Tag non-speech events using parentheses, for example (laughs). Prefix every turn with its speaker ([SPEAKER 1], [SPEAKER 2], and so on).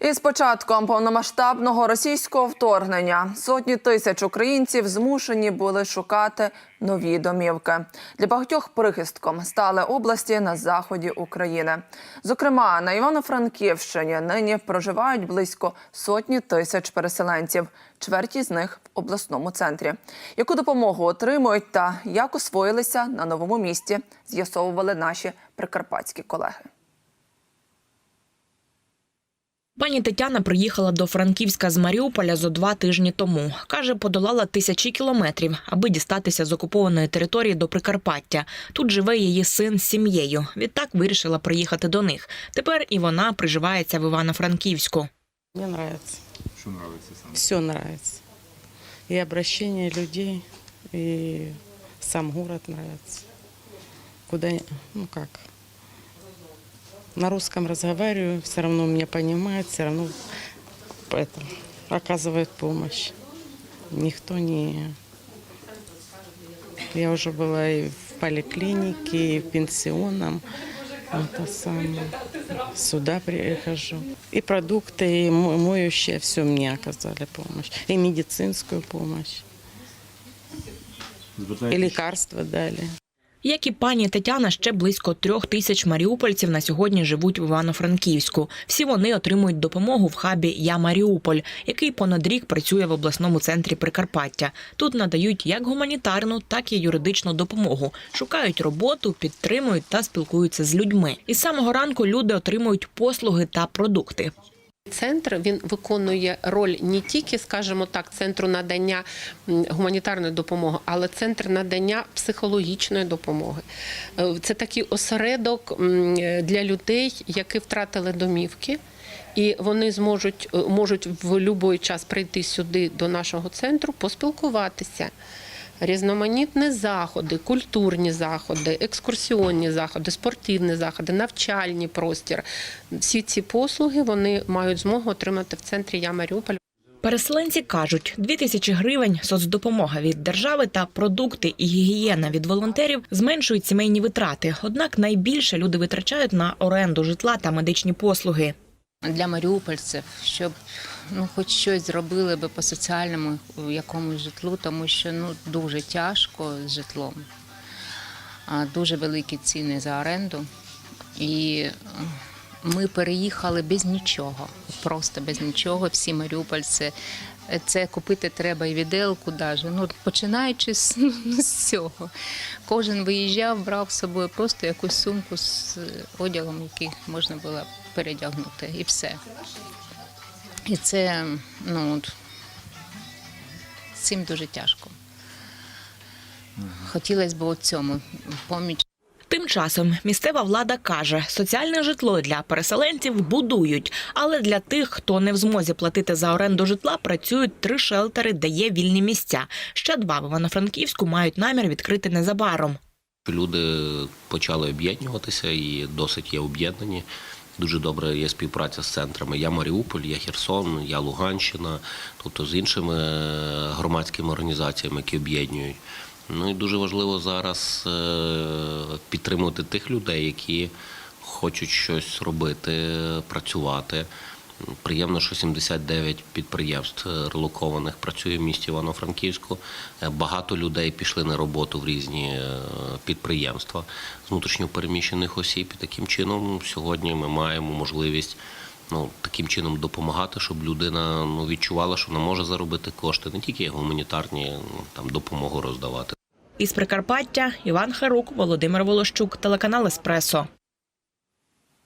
[SPEAKER 1] Із початком повномасштабного російського вторгнення сотні тисяч українців змушені були шукати нові домівки. Для багатьох прихистком стали області на заході України. Зокрема, на Івано-Франківщині нині проживають близько сотні тисяч переселенців. Чверті з них в обласному центрі. Яку допомогу отримують та як освоїлися на новому місці, з'ясовували наші прикарпатські колеги.
[SPEAKER 2] Пані Тетяна приїхала до Франківська з Маріуполя зо два тижні тому. Каже, подолала тисячі кілометрів, аби дістатися з окупованої території до Прикарпаття. Тут живе її син з сім'єю. Відтак вирішила приїхати до них. Тепер і вона приживається в Івано-Франківську.
[SPEAKER 3] Мне нравится.
[SPEAKER 4] Що нравиться саме?
[SPEAKER 3] Все нравится. И обращение людей, и сам город нравится. Куда, я- ну как, на русском разговариваю, все равно меня понимают, все равно это, оказывают помощь. Никто не... Я уже была и в поликлинике, и в пенсионном. Это самое. Сюда прихожу. И продукты, и мо- моющее, все мне оказали помощь. И медицинскую помощь. И лекарства дали.
[SPEAKER 2] Як і пані Тетяна, ще близько трьох тисяч маріупольців на сьогодні живуть в Івано-Франківську. Всі вони отримують допомогу в хабі Я Маріуполь, який понад рік працює в обласному центрі Прикарпаття. Тут надають як гуманітарну, так і юридичну допомогу. Шукають роботу, підтримують та спілкуються з людьми. Із самого ранку люди отримують послуги та продукти.
[SPEAKER 5] Центр він виконує роль не тільки, скажімо так, центру надання гуманітарної допомоги, але центр надання психологічної допомоги. Е, Це такий осередок для людей, які втратили домівки. І вони зможуть е, можуть в будь-який час прийти сюди до нашого центру, поспілкуватися. Різноманітні заходи, культурні заходи, екскурсіонні заходи, спортивні заходи, навчальний простір. Всі ці послуги вони мають змогу отримати в центрі Я Маріуполь.
[SPEAKER 2] Переселенці кажуть, дві тисячі гривень соцдопомога від держави та продукти і гігієна від волонтерів зменшують сімейні витрати. Однак найбільше люди витрачають на оренду житла та медичні послуги.
[SPEAKER 6] Для маріупольців, щоб ну, хоч щось зробили би по соціальному якомусь житлу, тому що ну, дуже тяжко з житлом. Дуже великі ціни за оренду. І ми переїхали без нічого, просто без нічого. Всі маріупольці. Це купити треба і віделку даже. Ну, починаючи з, ну, (laughs) з цього. Кожен виїжджав, брав з собою просто якусь сумку з одягом, який можна було передягнути, і все. І це, ну, от, цим дуже тяжко. Хотілося б у цьому поміч.
[SPEAKER 2] Тим часом місцева влада каже, соціальне житло для переселенців будують, але для тих, хто не в змозі платити за оренду житла, працюють три шелтери, де є вільні місця. Ще два в Івано-Франківську мають намір відкрити незабаром.
[SPEAKER 7] Люди почали об'єднуватися і досить є об'єднані. Дуже добре є співпраця з центрами. Я Маріуполь, я Херсон, я Луганщина, тобто з іншими е, громадськими організаціями, які об'єднують. Ну і дуже важливо зараз е, підтримувати тих людей, які хочуть щось робити, працювати. Приємно, що 79 підприємств е, релокованих працює в місті Івано-Франківську. Е, Багато людей пішли на роботу в різні підприємства внутрішньопереміщених осіб. І таким чином сьогодні ми маємо можливість ну, таким чином допомагати, щоб людина ну, відчувала, що вона може заробити кошти, не тільки гуманітарні ну, там допомогу роздавати.
[SPEAKER 2] Із Прикарпаття Іван Харук, Володимир Волощук, телеканал Еспресо.